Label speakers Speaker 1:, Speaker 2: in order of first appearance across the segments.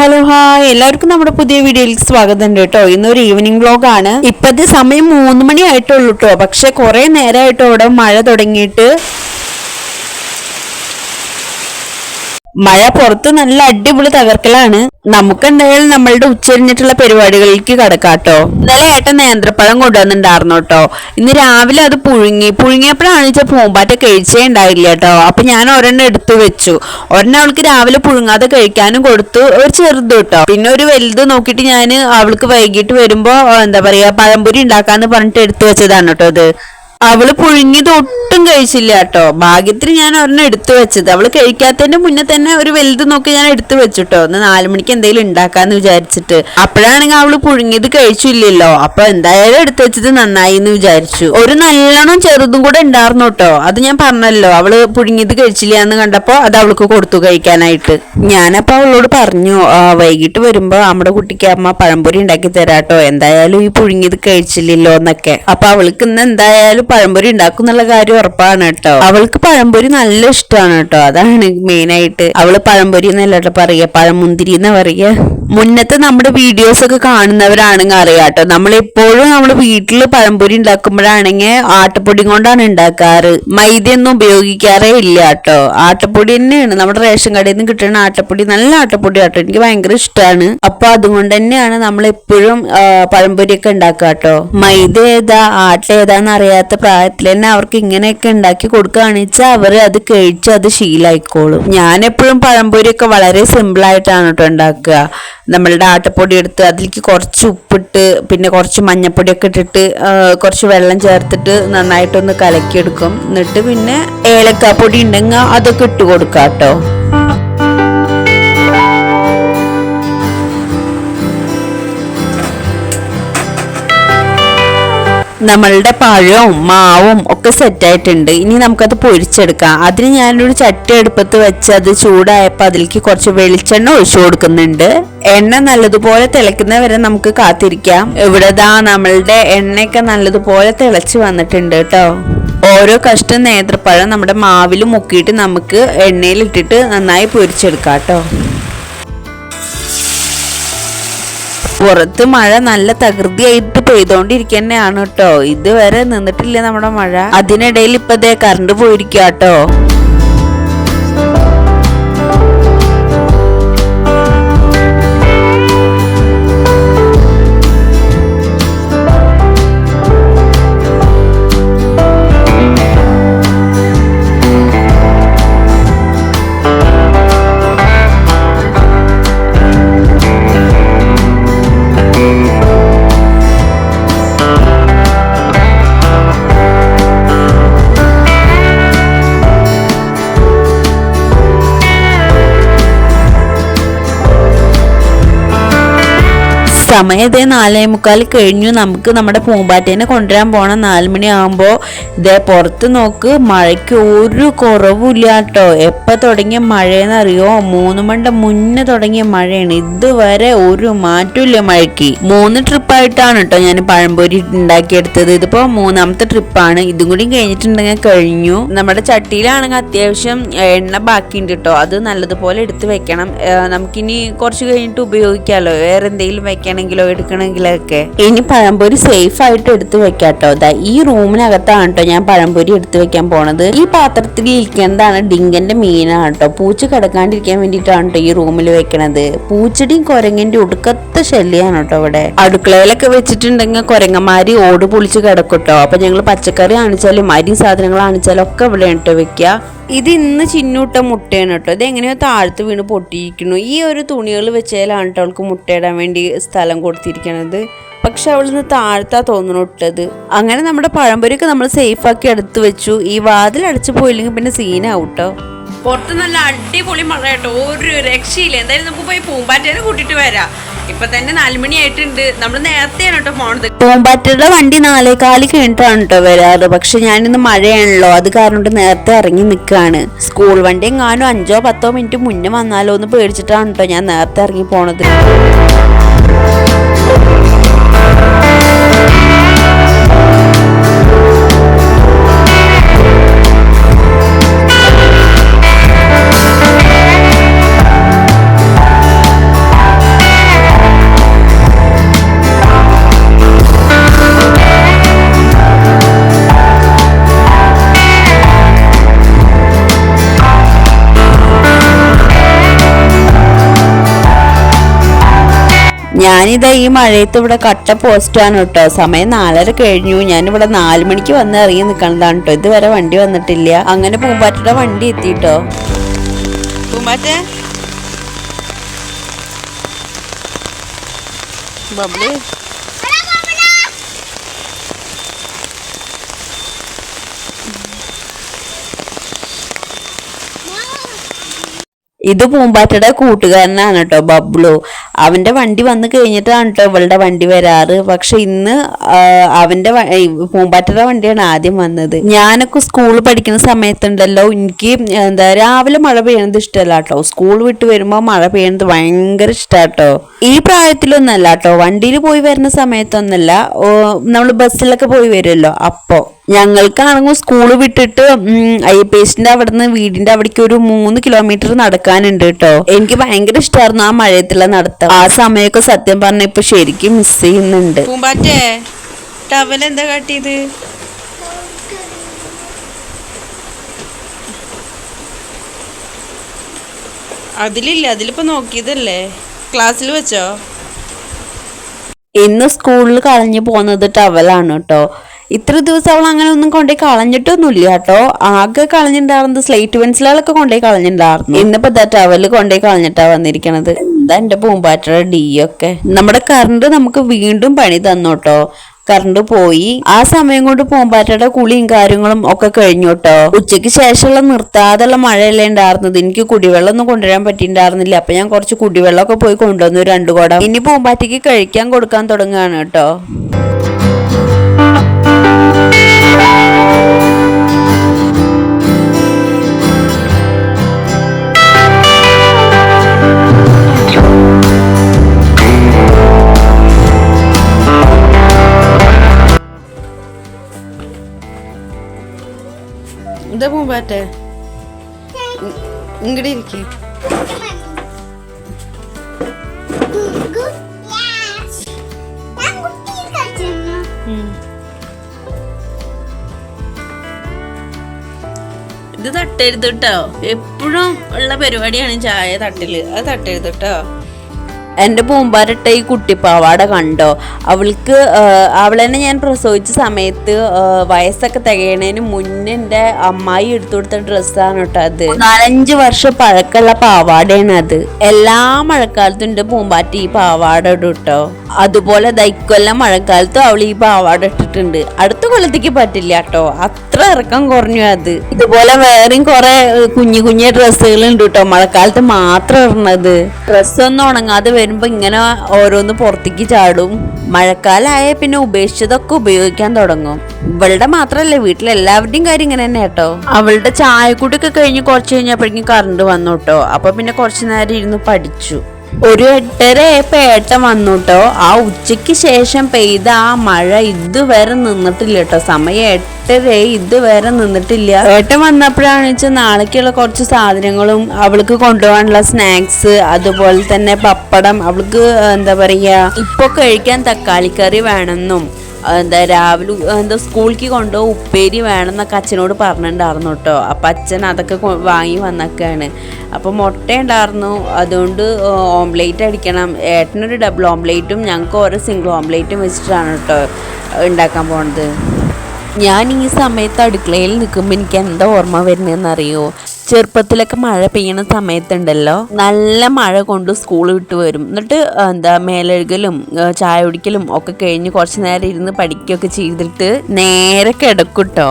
Speaker 1: Hello hi. എല്ലാവർക്കും നമ്മുടെ പുതിയ വീഡിയോയിലേക്ക് സ്വാഗതം കേട്ടോ. ഇന്നൊരു ഈവനിങ് വ്ലോഗ് ആണ്. ഇപ്പത്തെ സമയം മൂന്ന് മണി ആയിട്ടുള്ളൂ കേട്ടോ. പക്ഷെ കുറെ നേരമായിട്ടോ ഇവിടെ മഴ തുടങ്ങിയിട്ട് മഴ പുറത്ത് നല്ല അടിപൊളി തകർക്കലാണ്. നമുക്ക് എന്തായാലും നമ്മളുടെ ഉച്ചരിഞ്ഞിട്ടുള്ള പരിപാടികളിലേക്ക് കടക്കാട്ടോ. ഇന്നലെ ഏട്ടൻ നേന്ത്രപ്പഴം കൊണ്ടുവന്നിട്ടുണ്ടായിരുന്നു കേട്ടോ. ഇന്ന് രാവിലെ അത് പുഴുങ്ങി പുഴുങ്ങിയപ്പോഴാണ് വെച്ചാൽ പൂമ്പാറ്റ കഴിച്ചേ ഉണ്ടായില്ല കേട്ടോ. അപ്പൊ ഞാൻ ഒരെണ്ണം എടുത്തു വെച്ചു. ഒരെണ്ണം അവൾക്ക് രാവിലെ പുഴുങ്ങാതെ കഴിക്കാനും കൊടുത്തു. ഒരു ചെറുത് കേട്ടോ. പിന്നെ ഒരു വലുത് നോക്കിയിട്ട് ഞാൻ അവൾക്ക് വൈകിട്ട് വരുമ്പോ എന്താ പറയാ പഴംപൊരി ഉണ്ടാക്കാന്ന് പറഞ്ഞിട്ട് എടുത്തു വെച്ചതാണ് കേട്ടോ ഇത്. അവൾ പുഴുങ്ങിയത് ഒട്ടും കഴിച്ചില്ല കേട്ടോ. ഭാഗ്യത്തിന് ഞാൻ ഒരെണ്ണം എടുത്തു വെച്ചത്. അവൾ കഴിക്കാത്തതിന്റെ മുന്നേ തന്നെ ഒരു വലുത് നോക്കി ഞാൻ എടുത്തു വെച്ചിട്ടോ ഒന്ന് നാലു മണിക്ക് എന്തെങ്കിലും ഉണ്ടാക്കാന്ന് വിചാരിച്ചിട്ട്. അപ്പോഴാണെങ്കിൽ അവൾ പുഴുങ്ങിയത് കഴിച്ചില്ലല്ലോ. അപ്പൊ എന്തായാലും എടുത്തു വെച്ചത് നന്നായി എന്ന് വിചാരിച്ചു. ഒരു നല്ലോണം ചെറുതും കൂടെ ഉണ്ടായിരുന്നു കേട്ടോ അത് ഞാൻ പറഞ്ഞല്ലോ. അവൾ പുഴുങ്ങിയത് കഴിച്ചില്ല എന്ന് കണ്ടപ്പോ അത് അവൾക്ക് കൊടുത്തു കഴിക്കാനായിട്ട്. ഞാനപ്പോ അവളോട് പറഞ്ഞു "ആ, വൈകിട്ട് വരുമ്പോ നമ്മുടെ കുട്ടിക്ക് അമ്മ പഴംപൊരി ഉണ്ടാക്കി തരാട്ടോ എന്തായാലും ഈ പുഴുങ്ങിയത് കഴിച്ചില്ലല്ലോ എന്നൊക്കെ. അപ്പൊ അവൾക്ക് ഇന്ന് എന്തായാലും പഴംപൊരി ഉണ്ടാക്കും എന്നുള്ള കാര്യം ഉറപ്പാണ് കേട്ടോ. അവൾക്ക് പഴംപൊരി നല്ല ഇഷ്ടമാണ് കേട്ടോ. അതാണ് മെയിൻ ആയിട്ട്. അവൾ പഴംപൊരി എന്നല്ല കേട്ടോ പറയാ. പഴമുന്തിരി എന്ന് പറയുക മുന്നത്തെ നമ്മുടെ വീഡിയോസ് ഒക്കെ കാണുന്നവരാണെങ്കിൽ അറിയാം കേട്ടോ. നമ്മൾ എപ്പോഴും വീട്ടിൽ പഴംപൊരി ഉണ്ടാക്കുമ്പോഴാണെങ്കിൽ ആട്ടപ്പൊടി കൊണ്ടാണ് ഉണ്ടാക്കാറ്. മൈദയൊന്നും ഉപയോഗിക്കാറേ ഇല്ല കേട്ടോ. ആട്ടപ്പൊടി തന്നെയാണ്. നമ്മുടെ റേഷൻ കടയിൽ നിന്ന് കിട്ടുന്ന ആട്ടപ്പൊടി നല്ല ആട്ടപ്പൊടി കേട്ടോ. എനിക്ക് ഭയങ്കര ഇഷ്ടമാണ് അപ്പൊ അതുകൊണ്ട് തന്നെയാണ് നമ്മൾ എപ്പോഴും പഴംപൊരിയൊക്കെ ഉണ്ടാക്കുക കേട്ടോ. മൈദ ഏതാ? ആട്ട ഏതാന്ന് അറിയാത്ത പ്രായത്തിൽ തന്നെ അവർക്ക് ഇങ്ങനെയൊക്കെ ഉണ്ടാക്കി കൊടുക്കുകയാണെന്ന് വെച്ചാൽ അവർ അത് കഴിച്ച് അത് ശീലായിക്കോളും. ഞാൻ എപ്പോഴും പഴംപൊരിയൊക്കെ വളരെ സിമ്പിൾ ആയിട്ടാണ് കേട്ടോ ഉണ്ടാക്കുക. നമ്മളുടെ ആട്ടപ്പൊടി എടുത്ത് അതിലേക്ക് കുറച്ച് ഉപ്പിട്ട് പിന്നെ കുറച്ച് മഞ്ഞപ്പൊടിയൊക്കെ ഇട്ടിട്ട് കുറച്ച് വെള്ളം ചേർത്തിട്ട് നന്നായിട്ടൊന്ന് കലക്കിയെടുക്കും. എന്നിട്ട് പിന്നെ ഏലക്കാപ്പൊടി ഉണ്ടെങ്കിൽ അതൊക്കെ ഇട്ട് കൊടുക്കാം കേട്ടോ. നമ്മളുടെ പഴവും മാവും ഒക്കെ സെറ്റായിട്ടുണ്ട് ഇനി നമുക്കത് പൊരിച്ചെടുക്കാം. അതിന് ഞാനൊരു ചട്ടി അടുപ്പത്ത് വെച്ച് അത് ചൂടായപ്പോൾ അതിലേക്ക് കുറച്ച് വെളിച്ചെണ്ണ ഒഴിച്ചു കൊടുക്കുന്നുണ്ട്. എണ്ണ നല്ലതുപോലെ തിളയ്ക്കുന്ന വരെ നമുക്ക് കാത്തിരിക്കാം. ഇവിടെ ദാ നമ്മളുടെ എണ്ണയൊക്കെ നല്ലതുപോലെ തിളച്ച് വന്നിട്ടുണ്ട് കേട്ടോ. ഓരോ കഷ്ടം നേന്ത്രപ്പഴം നമ്മുടെ മാവിൽ മുക്കിയിട്ട് നമുക്ക് എണ്ണയിൽ ഇട്ടിട്ട് നന്നായി പൊരിച്ചെടുക്കാം കേട്ടോ. പുറത്ത് മഴ നല്ല തകൃതിയായിട്ട് പെയ്തോണ്ടിരിക്കുന്നതാണ് കേട്ടോ ഇതുവരെ നിന്നിട്ടില്ല നമ്മുടെ മഴ. അതിനിടയിൽ ഇപ്പൊ ദേ കറണ്ട് പോയിരിക്കുക കേട്ടോ ഇതേ നാലേ മുക്കാൽ കഴിഞ്ഞു. നമുക്ക് നമ്മുടെ പൂമ്പാറ്റേനെ കൊണ്ടുവരാൻ പോണ നാല് മണി ആകുമ്പോൾ ഇതേ പുറത്ത് നോക്ക് മഴയ്ക്ക് ഒരു കുറവുമില്ല കേട്ടോ എപ്പോൾ തുടങ്ങിയ മഴയെന്ന് അറിയോ മൂന്ന് മണിന്റെ മുന്നേ തുടങ്ങിയ മഴയാണ്. ഇതുവരെ ഒരു മാറ്റമില്ല മഴയ്ക്ക്. മൂന്ന് ട്രിപ്പായിട്ടാണ് കേട്ടോ ഞാൻ പഴംപൊരി ഉണ്ടാക്കിയെടുത്തത്. ഇതിപ്പോൾ മൂന്നാമത്തെ ട്രിപ്പാണ്. ഇതും കൂടി കഴിഞ്ഞിട്ടുണ്ടെങ്കിൽ കഴിഞ്ഞു. നമ്മുടെ ചട്ടിയിലാണെങ്കിൽ അത്യാവശ്യം എണ്ണ ബാക്കിയുണ്ട് കേട്ടോ അത് നല്ലതുപോലെ എടുത്ത് വെക്കണം. നമുക്കിനി കുറച്ച് കഴിഞ്ഞിട്ട് ഉപയോഗിക്കാമല്ലോ വേറെ എന്തെങ്കിലും വെക്കണമെങ്കിലോ എടുക്കണമെങ്കിലോ ഒക്കെ ഇനി പഴംപൊരി സേഫ് ആയിട്ട് എടുത്തു വെക്കാട്ടോ. ദാ ഈ റൂമിനകത്താണ് കേട്ടോ ഞാൻ പഴംപൊരി എടുത്തു വെക്കാൻ പോണത്. ഈ പാത്രത്തിൽ ഇരിക്കുന്നതാണ് ഡിങ്കന്റെ മീനാണ് കേട്ടോ പൂച്ച കിടക്കാണ്ടിരിക്കാൻ വേണ്ടിട്ടാണ് കേട്ടോ ഈ റൂമിൽ വെക്കണത്. പൂച്ചടിയും കുരങ്ങന്റെ ഒടുക്കത്തെ ശല്യമാണ് കേട്ടോ ഇവിടെ. അടുക്കളയിലൊക്കെ വെച്ചിട്ടുണ്ടെങ്കിൽ കുരങ്ങന്മാര് ഓട് പൊളിച്ച് കിടക്കും കേട്ടോ അപ്പൊ ഞങ്ങൾ പച്ചക്കറി ആണിച്ചാലും അരി സാധനങ്ങൾ ആണിച്ചാലും ഒക്കെ ഇവിടെ കേട്ടോ വെക്കുക. ഇത് ഇന്ന് ചിന്നൂട്ട മുട്ടയാണ് കേട്ടോ. ഇത് എങ്ങനെയോ താഴ്ത്ത് വീണ് പൊട്ടിയിരിക്കുന്നു. ഈ ഒരു തുണികൾ വെച്ചാലാണ് കേട്ടോ അവൾക്ക് മുട്ടയിടാൻ വേണ്ടി സ്ഥലം കൊടുത്തിരിക്കണത് പക്ഷെ അവൾ ഇന്ന് താഴ്ത്താ തോന്നുന്നു അങ്ങനെ നമ്മുടെ പഴംപൊരിയൊക്കെ നമ്മൾ സേഫ് ആക്കി എടുത്തു വെച്ചു. ഈ വാതിൽ അടച്ചു പോയില്ലെങ്കിൽ പിന്നെ സീനാവും കേട്ടോ.
Speaker 2: പുറത്ത് നല്ല അടിപൊളി മഴ കേട്ടോ. ഒരു രക്ഷയില്ല. എന്തായാലും നമുക്ക് പോയി പൂമ്പാറ്റേനെ കൂട്ടിട്ട് വരാം. ഇപ്പൊ തന്നെ നാലുമണി ആയിട്ടുണ്ട്. നമ്മൾ നേരത്തെയാണ് കേട്ടോ പോണത്.
Speaker 1: പൂമ്പാറ്റയുടെ വണ്ടി നാലേകാലി കഴിഞ്ഞിട്ടാണ് കേട്ടോ വരാറ്. പക്ഷെ ഞാനിന്ന് മഴയാണല്ലോ. അത് കാരണം നേരത്തെ ഇറങ്ങി നിൽക്കുകയാണ് സ്കൂൾ വണ്ടി എങ്ങാനും അഞ്ചോ പത്തോ മിനിറ്റ് മുന്നേ വന്നാലോ എന്ന് പേടിച്ചിട്ടാണ് കേട്ടോ ഞാൻ നേരത്തെ ഇറങ്ങി പോണത്. ഞാനിതാ ഈ മഴയത്ത് ഇവിടെ കട്ട പോസ്റ്റാണ് കേട്ടോ. സമയം നാലര കഴിഞ്ഞു. ഞാനിവിടെ നാല് മണിക്ക് വന്ന് ഇറങ്ങി നിൽക്കണതാണ് കേട്ടോ. ഇതുവരെ വണ്ടി വന്നിട്ടില്ല. അങ്ങനെ പൂമ്പാറ്റയുടെ വണ്ടി എത്തിട്ടോ.
Speaker 2: പൂമ്പാറ്റ? ബബ്ലി?
Speaker 1: ഇത് പൂമ്പാറ്റയുടെ കൂട്ടുകാരനാണ് കേട്ടോ ബബ്ലു. അവന്റെ വണ്ടി വന്നു കഴിഞ്ഞിട്ടാണ് കേട്ടോ ഇവളുടെ വണ്ടി വരാറ്. പക്ഷെ ഇന്ന് അവന്റെ പൂമ്പാറ്റയുടെ വണ്ടിയാണ് ആദ്യം വന്നത്. ഞാനൊക്കെ സ്കൂളിൽ പഠിക്കുന്ന സമയത്തുണ്ടല്ലോ എനിക്ക് എന്താ രാവിലെ മഴ പെയ്യണത് ഇഷ്ടമല്ല കേട്ടോ സ്കൂൾ വിട്ട് വരുമ്പോൾ മഴ പെയ്യണത് ഭയങ്കര ഇഷ്ടാട്ടോ ഈ പ്രായത്തിലൊന്നല്ല കേട്ടോ വണ്ടിയിൽ പോയി വരുന്ന സമയത്തൊന്നല്ല നമ്മൾ ബസ്സിലൊക്കെ പോയി വരുമല്ലോ അപ്പോ. ഞങ്ങൾക്കാണെങ്കിൽ സ്കൂൾ വിട്ടിട്ട് ഐ പി എസിന്റെ നിന്ന് വീടിന്റെ അവിടേക്ക് ഒരു മൂന്ന് കിലോമീറ്റർ നടക്കാനുണ്ട് കേട്ടോ. എനിക്ക് ഭയങ്കര ഇഷ്ടമായിരുന്നു ആ മഴയത്തുള്ള നടത്തം. ആ സമയമൊക്കെ സത്യം പറഞ്ഞ ഇപ്പൊ ശരിക്കും മിസ് ചെയ്യുന്നുണ്ട്.
Speaker 2: ടവൽ എന്താ കാട്ടിയത്? അതിലില്ല അതിലിപ്പോ നോക്കിയതല്ലേ? ക്ലാസ്സിൽ വെച്ചോ?
Speaker 1: ഇന്ന് സ്കൂളിൽ കളഞ്ഞു പോകുന്നത് ടവലാണ് കേട്ടോ. ഇത്ര ദിവസം അവൾ അങ്ങനെ ഒന്നും കൊണ്ടുപോയി കളഞ്ഞിട്ടൊന്നുമില്ല കേട്ടോ. ആകെ കളഞ്ഞിട്ടുണ്ടായിരുന്നത് സ്ലേറ്റ് പെൻസിലുകളൊക്കെ കൊണ്ടുപോയി കളഞ്ഞിട്ടുണ്ടായിരുന്നു. ഇന്നിപ്പോ ദാ ടവൽ കൊണ്ടുപോയി കളഞ്ഞിട്ടാ വന്നിരിക്കണത്. എന്താ എന്റെ പൂമ്പാറ്റയുടെ ഡി ഒക്കെ നമ്മുടെ കറണ്ട് നമുക്ക് വീണ്ടും പണി തന്നോട്ടോ കറണ്ട് പോയി. ആ സമയം കൊണ്ട് പൂമ്പാറ്റയുടെ കുളിയും കാര്യങ്ങളും ഒക്കെ കഴിഞ്ഞു കേട്ടോ. ഉച്ചയ്ക്ക് ശേഷമുള്ള നിർത്താതെയുള്ള മഴയല്ലേ ഉണ്ടായിരുന്നത്. എനിക്ക് കുടിവെള്ളം ഒന്നും കൊണ്ടുവരാൻ പറ്റിയിട്ടുണ്ടായിരുന്നില്ല. അപ്പൊ ഞാൻ കുറച്ച് കുടിവെള്ളമൊക്കെ പോയി കൊണ്ടുവന്നു രണ്ടു കുടം. ഇനി പൂമ്പാറ്റയ്ക്ക് കഴിക്കാൻ കൊടുക്കാൻ തുടങ്ങുകയാണ് കേട്ടോ.
Speaker 2: എന്താ പൂമ്പാറ്റേ? ഇങ്ങടെ ഇരിക്കേ. ഇത് തട്ടരുത് കേട്ടോ എപ്പോഴും ഉള്ള പരിപാടിയാണ് ചായ തട്ടിൽ. അത് തട്ടരുത് കേട്ടോ
Speaker 1: എന്റെ പൂമ്പാരട്ട ഈ കുട്ടിപ്പാവാട കണ്ടോ? അവൾക്ക് അവളെന്നെ ഞാൻ പ്രസവിച്ച സമയത്ത് വയസ്സൊക്കെ തികയണതിന് മുന്നേ എന്റെ അമ്മായി എടുത്തു കൊടുത്ത ഡ്രസ്സാണ് കേട്ടോ അത്. നാലഞ്ച് വർഷം പഴക്കമുള്ള പാവാടയാണ് അത്. എല്ലാ മഴക്കാലത്തും എന്റെ പൂമ്പാറ്റ ഈ പാവാട ഇടും കേട്ടോ. അതുപോലെ ദൈക്കൊല്ലം മഴക്കാലത്തും അവൾ ഈ പാവാട ഇട്ടിട്ടുണ്ട്. അടുത്ത കൊല്ലത്തേക്ക് പറ്റില്ല കേട്ടോ അത്ര ഇറക്കം കുറഞ്ഞു അത്. ഇതുപോലെ വേറെയും കുറെ കുഞ്ഞു കുഞ്ഞു ഡ്രസ്സുകൾ ഉണ്ട് കേട്ടോ മഴക്കാലത്ത് മാത്രം ഇടണത്. ഡ്രസ്സൊന്നും ഉണങ്ങാതെ വരുമ്പോ ഇങ്ങനെ ഓരോന്ന് പുറത്തേക്ക് ചാടും. മഴക്കാലമായ പിന്നെ ഉപേക്ഷിച്ചതൊക്കെ ഉപയോഗിക്കാൻ തുടങ്ങും. ഇവളുടെ മാത്രല്ല വീട്ടിലെല്ലാവരുടെയും കാര്യം ഇങ്ങനെ തന്നെ കേട്ടോ അവളുടെ ചായക്കൂട്ടൊക്കെ കഴിഞ്ഞ് കുറച്ച് കഴിഞ്ഞപ്പോഴേക്കും കറണ്ട് വന്നു കേട്ടോ അപ്പൊ പിന്നെ കുറച്ചു നേരം ഇരുന്ന് പഠിച്ചു. ഒരു എട്ടര ആയപ്പോ ഏട്ടൻ വന്നു കേട്ടോ ആ ഉച്ചയ്ക്ക് ശേഷം പെയ്ത ആ മഴ ഇതുവരെ നിന്നിട്ടില്ല കേട്ടോ. സമയം എട്ടര ഇതുവരെ നിന്നിട്ടില്ല. ഏട്ടൻ വന്നപ്പോഴാണ് വെച്ചാൽ നാളേക്കുള്ള കുറച്ച് സാധനങ്ങളും അവൾക്ക് കൊണ്ടുപോകാനുള്ള സ്നാക്സ് അതുപോലെ തന്നെ പപ്പടം. അവൾക്ക് എന്താ പറയാ ഇപ്പൊ കഴിക്കാൻ തക്കാളിക്കറി വേണമെന്നും. എന്താ രാവിലെ എന്താ സ്കൂളിലേക്ക് കൊണ്ടുപോകും ഉപ്പേരി വേണം എന്നൊക്കെ അച്ഛനോട് പറഞ്ഞിട്ടുണ്ടായിരുന്നു കേട്ടോ. അപ്പം അച്ഛൻ അതൊക്കെ വാങ്ങി വന്നൊക്കെയാണ്. അപ്പോൾ മുട്ട ഉണ്ടായിരുന്നു അതുകൊണ്ട് ഓംലേറ്റ് അടിക്കണം. ഏട്ടനൊരു ഡബിൾ ഓംലേറ്റും ഞങ്ങൾക്ക് ഓരോ സിംഗിൾ ഓംലേറ്റും വെച്ചിട്ടാണ് കേട്ടോ ഉണ്ടാക്കാൻ പോണത്. ഞാൻ ഈ സമയത്ത് അടുക്കളയിൽ നിൽക്കുമ്പോൾ എനിക്ക് എന്താ ഓർമ്മ വരുന്നതെന്ന് അറിയോ ചെറുപ്പത്തിലൊക്കെ മഴ പെയ്യണ സമയത്തുണ്ടല്ലോ. നല്ല മഴ കൊണ്ട് സ്കൂൾ വിട്ട് വരും. എന്നിട്ട് എന്താ മേലഴുകലും ചായ കുടിക്കലും ഒക്കെ കഴിഞ്ഞ് കുറച്ച് നേരം ഇരുന്ന് പഠിക്കുകയൊക്കെ ചെയ്തിട്ട് നേരെ കിടക്കൂട്ടോ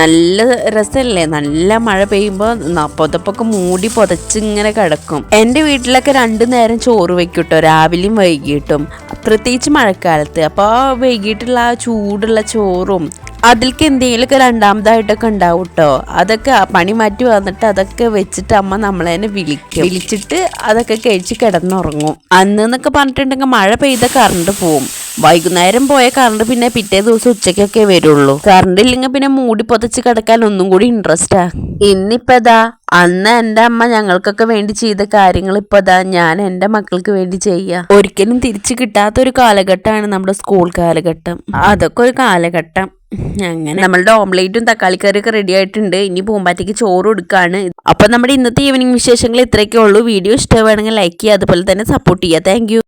Speaker 1: നല്ല രസമല്ലേ നല്ല മഴ പെയ്യുമ്പോൾ പുതപ്പൊക്കെ മൂടി പുതച്ച് ഇങ്ങനെ കിടക്കും. എന്റെ വീട്ടിലൊക്കെ രണ്ടു നേരം ചോറ് വെക്കൂട്ടോ രാവിലെയും വൈകിട്ടും. പ്രത്യേകിച്ച് മഴക്കാലത്ത്. അപ്പോൾ വൈകിട്ടുള്ള ആ ചൂടുള്ള ചോറും അതിൽക്ക് എന്തെങ്കിലുമൊക്കെ രണ്ടാമതായിട്ടൊക്കെ ഉണ്ടാവും കേട്ടോ അതൊക്കെ പണി മാറ്റി വന്നിട്ട് അതൊക്കെ വെച്ചിട്ട് അമ്മ നമ്മളെ തന്നെ വിളിക്കും. വിളിച്ചിട്ട് അതൊക്കെ കഴിച്ച് കിടന്നുറങ്ങും. അന്ന് എന്നൊക്കെ പറഞ്ഞിട്ടുണ്ടെങ്കിൽ മഴ പെയ്ത കറണ്ട് പോവും. വൈകുന്നേരം പോയ കറണ്ട് പിന്നെ പിറ്റേ ദിവസം ഉച്ചയ്ക്കൊക്കെ വരുള്ളൂ. കറണ്ട് ഇല്ലെങ്കിൽ പിന്നെ മൂടി പൊതച്ച് കിടക്കാൻ ഒന്നും കൂടി ഇൻട്രസ്റ്റാ ഇന്നിപ്പതാ അന്ന് എന്റെ അമ്മ ഞങ്ങൾക്കൊക്കെ വേണ്ടി ചെയ്ത കാര്യങ്ങൾ ഇപ്പതാ ഞാൻ എന്റെ മക്കൾക്ക് വേണ്ടി ചെയ്യാ. ഒരിക്കലും തിരിച്ചു കിട്ടാത്ത ഒരു കാലഘട്ടമാണ് നമ്മുടെ സ്കൂൾ കാലഘട്ടം. അതൊക്കെ ഒരു കാലഘട്ടം. അങ്ങനെ. നമ്മളുടെ ഓംലേറ്റും തക്കാളിക്കറിയൊക്കെ റെഡി ആയിട്ടുണ്ട്. ഇനി പൂമ്പാറ്റയ്ക്ക് ചോറ് കൊടുക്കാണ്. അപ്പൊ നമ്മുടെ ഇന്നത്തെ ഈവനിങ് വിശേഷങ്ങൾ ഇത്രയൊക്കെ ഉള്ളൂ. വീഡിയോ ഇഷ്ടമാണെങ്കിൽ ലൈക്ക് ചെയ്യുക അതുപോലെ തന്നെ സപ്പോർട്ട് ചെയ്യുക. താങ്ക്